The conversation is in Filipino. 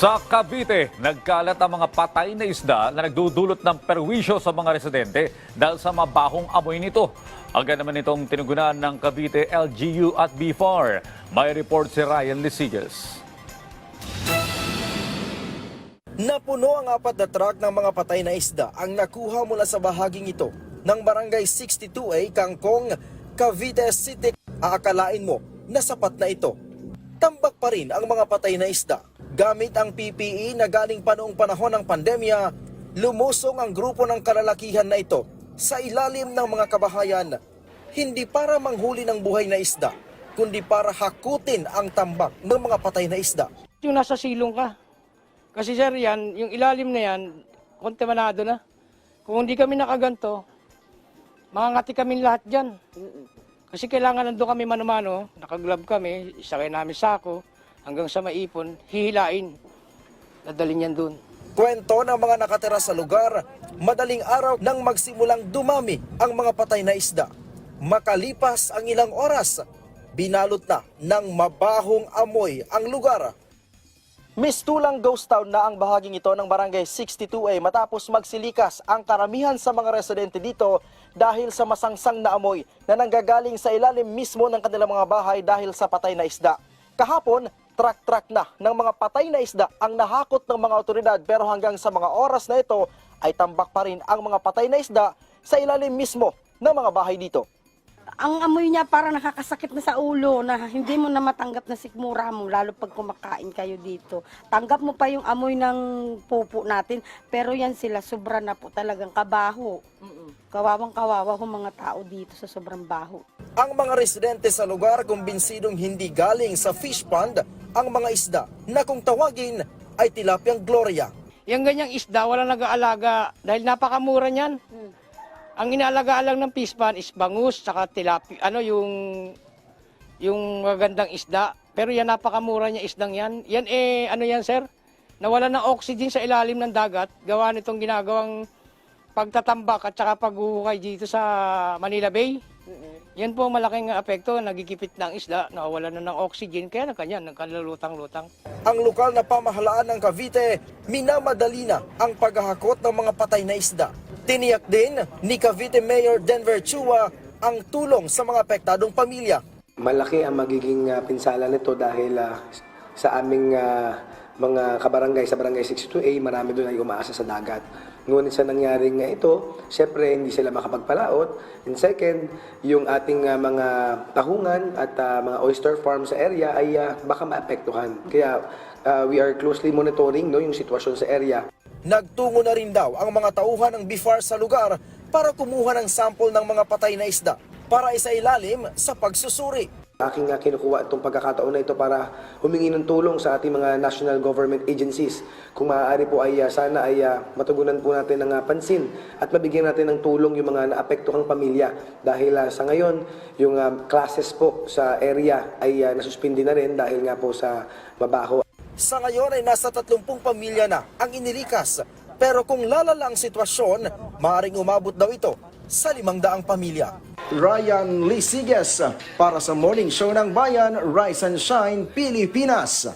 Sa Cavite, nagkalat ang mga patay na isda na nagdudulot ng perwisyo sa mga residente dahil sa mabahong amoy nito. Agad naman itong tinugunan ng Cavite LGU at BFAR. May report si Ryan Lisigas. Napuno ang apat na truck ng mga patay na isda ang nakuha mula sa bahaging ito ng Barangay 62A, Kangkong, Cavite City. Aakalain mo na sapat na ito. Tambak pa rin ang mga patay na isda. Gamit ang PPE na galing pa noong panahon ng pandemya, lumusong ang grupo ng kalalakihan na ito sa ilalim ng mga kabahayan. Hindi para manghuli ng buhay na isda, kundi para hakutin ang tambak ng mga patay na isda. Yung nasa silong ka. Kasi sir, yan, yung ilalim na yan, kontaminado na. Kung hindi kami nakaganto, mangangati kami lahat dyan. Kasi kailangan nandun kami mano-mano, nakaglove kami, isakay namin sako, hanggang sa maipon, hihilain. Dadalhin yan dun. Kwento ng mga nakatira sa lugar, madaling araw nang magsimulang dumami ang mga patay na isda. Makalipas ang ilang oras, binalot na ng mabahong amoy ang lugar. Mistulang ghost town na ang bahaging ito ng Barangay 62A matapos magsilikas ang karamihan sa mga residente dito dahil sa masangsang na amoy na nanggagaling sa ilalim mismo ng kanilang mga bahay dahil sa patay na isda. Kahapon, truck-truck na ng mga patay na isda ang nahakot ng mga otoridad pero hanggang sa mga oras na ito ay tambak pa rin ang mga patay na isda sa ilalim mismo ng mga bahay dito. ang amoy niya parang nakakasakit na sa ulo na hindi mo na matanggap na sikmura mo lalo pag kumakain kayo dito. Tanggap mo pa yung amoy ng pupo natin pero yan sila sobra na po talagang kabaho. Kawawang kawawa ho mga tao dito sa sobrang baho. Ang mga residente sa lugar kumbinsidong hindi galing sa fish pond ang mga isda na kung tawagin ay tilapiyang gloria. Yung ganyang isda, wala nag-aalaga dahil napakamura niyan. Ang inaalagaan lang ng fish pan is bangus, saka tilapi, ano yung yung magandang isda. Pero yan napakamura niya isdang yan. Yan eh, ano yan sir? Nawala ng oxygen sa ilalim ng dagat. Gawa nitong ginagawang pagtatambak at saka paghuhukay dito sa Manila Bay. Yan po ang malaking apekto, nagigipit ng isda, nawawala na ng oxygen, kaya na kanya, nagkalulutang-lutang. Ang lokal na pamahalaan ng Cavite, minamadali na ang paghahakot ng mga patay na isda. Tiniyak din ni Cavite Mayor Denver Chua ang tulong sa mga apektadong pamilya. malaki ang magiging ah, pinsala nito dahil ah, sa aming ah, mga kabarangay sa barangay 62A, marami doon ay umaasa sa dagat. Ngunit sa nangyaring nga ito, syempre hindi sila makapagpalaot. And second, yung ating ah, mga tahungan at ah, mga oyster farm sa area ay ah, baka maapektuhan. Kaya ah, we are closely monitoring no, yung sitwasyon sa area. Nagtungo na rin daw ang mga tauhan ng BIFAR sa lugar para kumuha ng sample ng mga patay na isda para isailalim sa pagsusuri. Aking nga kinukuha itong pagkakataon na ito para humingi ng tulong sa ating mga national government agencies. Kung maaari po ay ah, sana ay ah, matugunan po natin ng ah, pansin at mabigyan natin ng tulong yung mga naapektuhang pamilya. Dahil ah, sa ngayon, yung classes po sa area ay ah, nasuspindi na rin dahil nga po sa mabaho Sa ngayon ay nasa 30 pamilya na ang inilikas. Pero kung lalala ang sitwasyon, maaaring umabot daw ito sa 500 pamilya. Ryan Lisiges para sa Morning Show ng Bayan, Rise and Shine, Pilipinas.